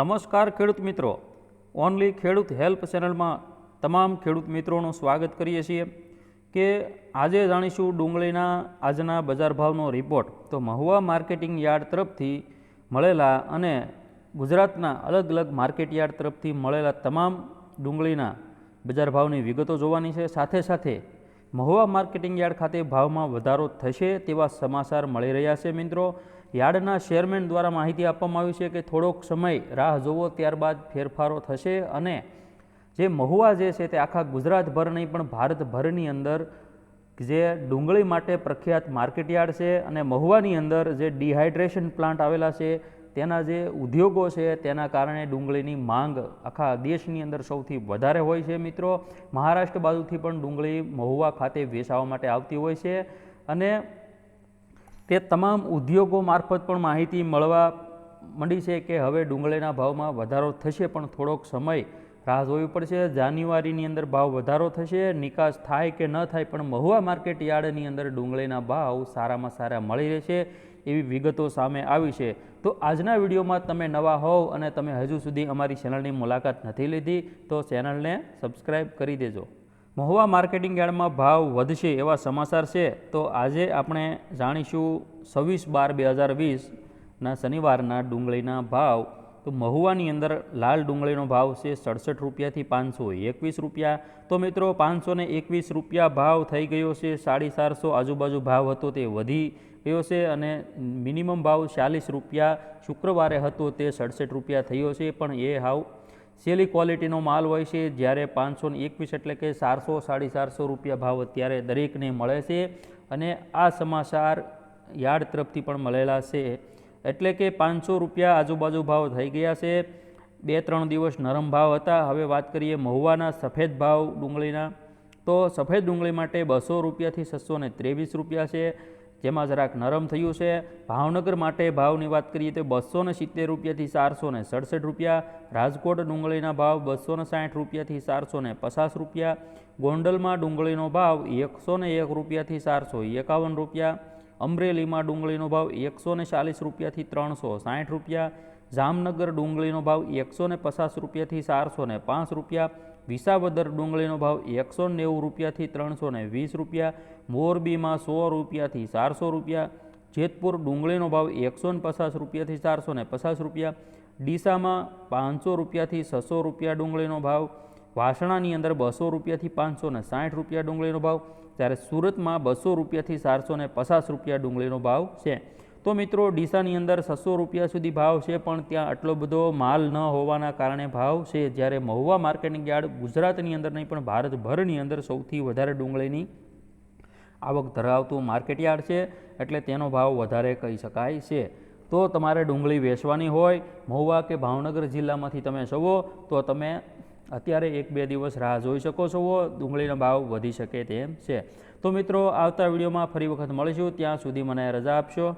નમસ્કાર ખેડૂત મિત્રો. ઓનલી ખેડૂત હેલ્પ ચેનલમાં તમામ ખેડૂત મિત્રોનું સ્વાગત કરીએ છીએ કે આજે જાણીશું ડુંગળીના આજના બજાર ભાવનો રિપોર્ટ તો મહુવા માર્કેટિંગ યાર્ડ તરફથી મળેલા અને ગુજરાતના અલગ અલગ માર્કેટ યાર્ડ તરફથી મળેલા તમામ ડુંગળીના બજાર ભાવની વિગતો જોવાની છે. સાથે સાથે મહુવા માર્કેટિંગ યાર્ડ ખાતે ભાવમાં વધારો થશે તેવા સમાચાર મળી રહ્યા છે મિત્રો. યાર્ડના ચેરમેન દ્વારા માહિતી આપવામાં આવી છે કે થોડોક સમય રાહ જોવો, ત્યારબાદ ફેરફારો થશે અને જે મહુવા જે છે તે આખા ગુજરાતભર નહીં પણ ભારતભરની અંદર જે ડુંગળી માટે પ્રખ્યાત માર્કેટયાર્ડ છે અને મહુવાની અંદર જે ડિહાઇડ્રેશન પ્લાન્ટ આવેલા છે, તેના જે ઉદ્યોગો છે તેના કારણે ડુંગળીની માંગ આખા દેશની અંદર સૌથી વધારે હોય છે મિત્રો. મહારાષ્ટ્ર બાજુથી પણ ડુંગળી મહુવા ખાતે વેચાવા માટે આવતી હોય છે અને તે તમામ ઉદ્યોગો મારફત પણ માહિતી મળવા માંડી છે કે હવે ડુંગળીના ભાવમાં વધારો થશે, પણ થોડોક સમય રાહ જોવી પડશે. જાન્યુઆરીની અંદર ભાવ વધારો થશે, નિકાસ થાય કે ન થાય, પણ મહુવા માર્કેટ યાર્ડની અંદર ડુંગળીના ભાવ સારામાં સારા મળી રહેશે એવી વિગતો સામે આવી છે. તો આજના વિડીયોમાં તમે નવા હોવ અને તમે હજુ સુધી અમારી ચેનલની મુલાકાત નથી લીધી, તો ચેનલને સબસ્ક્રાઈબ કરી દેજો. મહુવા માર્કેટિંગ યાર્ડમાં ભાવ વધશે એવા સમાચાર છે, તો આજે આપણે જાણીશું છવ્વીસ બાર બે હજાર વીસના શનિવારના ડુંગળીના ભાવ. તો મહુવાની અંદર લાલ ડુંગળીનો ભાવ છે સડસઠ રૂપિયાથી પાંચસો એકવીસ રૂપિયા. તો મિત્રો પાંચસો એકવીસ રૂપિયા ભાવ થઈ ગયો છે, સાડી ચારસો આજુબાજુ ભાવ હતો તે વધી ગયો છે અને મિનિમમ ભાવ ચાલીસ રૂપિયા શુક્રવારે હતો તે સડસઠ રૂપિયા થયો છે, પણ એ હાવ સેલી ક્વોલિટીનો માલ હોય છે, જ્યારે પાંચસો ને એકવીસ એટલે કે ચારસો, સાડી ચારસો રૂપિયા ભાવ અત્યારે દરેકને મળે છે અને આ સમાચાર યાર્ડ તરફથી પણ મળેલા છે. એટલે કે પાંચસો રૂપિયા આજુબાજુ ભાવ થઈ ગયા છે. બે, ત્રણ દિવસ નરમ ભાવ હતા. હવે વાત કરીએ મહુવાના સફેદ ભાવ ડુંગળીના. તો સફેદ ડુંગળી માટે બસો રૂપિયાથી છસો ત્રેવીસ રૂપિયા છે. જેમાં જરાક નરમ થયું છે. ભાવનગર માટે ભાવની વાત કરીએ તો બસો ને સિત્તેર રૂપિયાથી ચારસો ને સડસઠ રૂપિયા, રાજકોટ ડુંગળીના ભાવ બસો ને સાઠ રૂપિયાથી ચારસો ને પચાસ રૂપિયા, ગોંડલમાં ડુંગળીનો ભાવ એકસો ને એક રૂપિયાથી ચારસો એકાવન રૂપિયા, અમરેલીમાં ડુંગળીનો ભાવ એકસો ને ચાલીસ રૂપિયાથી ત્રણસો સાઠ રૂપિયા, જામનગર ડુંગળીનો ભાવ એકસો ને પચાસ રૂપિયાથી ચારસો ને પાંચ રૂપિયા વિસાવદર ડુંગળીનો ભાવ એકસો નેવું રૂપિયાથી ત્રણસો ને વીસ રૂપિયા, મોરબીમાં સો રૂપિયાથી ચારસો રૂપિયા, જેતપુર ડુંગળીનો ભાવ એકસો ને પચાસ રૂપિયાથી ચારસો ને પચાસ રૂપિયા, ડીસામાં પાંચસો રૂપિયાથી છસો રૂપિયા ડુંગળીનો ભાવ, વાસણાની અંદર બસો રૂપિયાથી પાંચસો ને સાઠ રૂપિયા ડુંગળીનો ભાવ, જ્યારે સુરતમાં બસો રૂપિયાથી ચારસો ને પચાસ રૂપિયા ડુંગળીનો ભાવ છે. તો મિત્રો, ડીસાની અંદર છસો રૂપિયા સુધી ભાવ છે, પણ ત્યાં આટલો બધો માલ ન હોવાના કારણે ભાવ છે. જ્યારે મહુવા માર્કેટિંગ યાર્ડ ગુજરાતની અંદર નહીં, પણ ભારતભરની અંદર સૌથી વધારે ડુંગળીની આવક ધરાવતું માર્કેટ યાર્ડ છે, એટલે તેનો ભાવ વધારે કહી શકાય છે. તો તમારે ડુંગળી વેચવાની હોય, મહુવા કે ભાવનગર જિલ્લામાંથી તમે સવો, તો તમે અત્યારે એક બે દિવસ રાહ જોઈ શકો છો ડુંગળીનો ભાવ વધી શકે તેમ છે. તો મિત્રો, આવતા વિડીયોમાં ફરી વખત મળીશું. ત્યાં સુધી મને રજા આપશો.